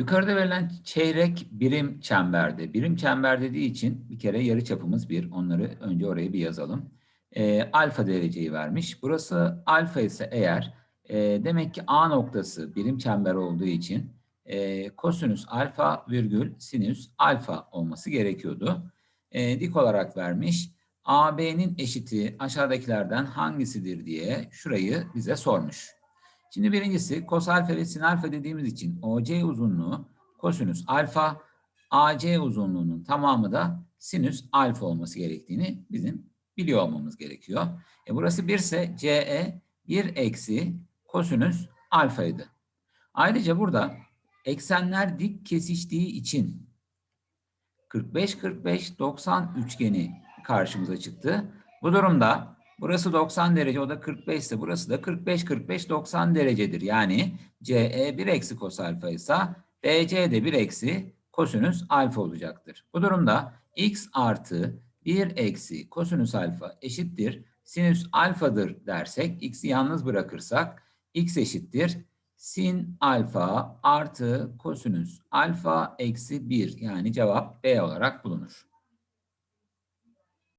Yukarıda verilen çeyrek birim çemberde, birim çember dediği için bir kere yarı çapımız bir. Onları önce oraya bir yazalım. Ee, alfa dereceyi vermiş. Burası alfa ise eğer e, demek ki A noktası birim çember olduğu için e, kosinüs alfa virgül sinüs alfa olması gerekiyordu. E, dik olarak vermiş. AB'nin eşiti aşağıdakilerden hangisidir diye şurayı bize sormuş. Şimdi birincisi kos alfa ve sin alfa dediğimiz için OC uzunluğu kosinüs alfa, AC uzunluğunun tamamı da sinüs alfa olması gerektiğini bizim biliyor olmamız gerekiyor. E burası 1 ise CE 1 eksi kosinüs alfaydı. Ayrıca burada eksenler dik kesiştiği için 45-45-90 üçgeni karşımıza çıktı. Bu durumda burası 90 derece o da 45 ise burası da 45-45-90 derecedir. Yani CE 1 eksi kos alfa ise BC de 1 eksi kosinüs alfa olacaktır. Bu durumda x artı 1 eksi kosinüs alfa eşittir sinüs alfadır dersek x'i yalnız bırakırsak x eşittir sin alfa artı kosinüs alfa eksi 1 yani cevap B olarak bulunur.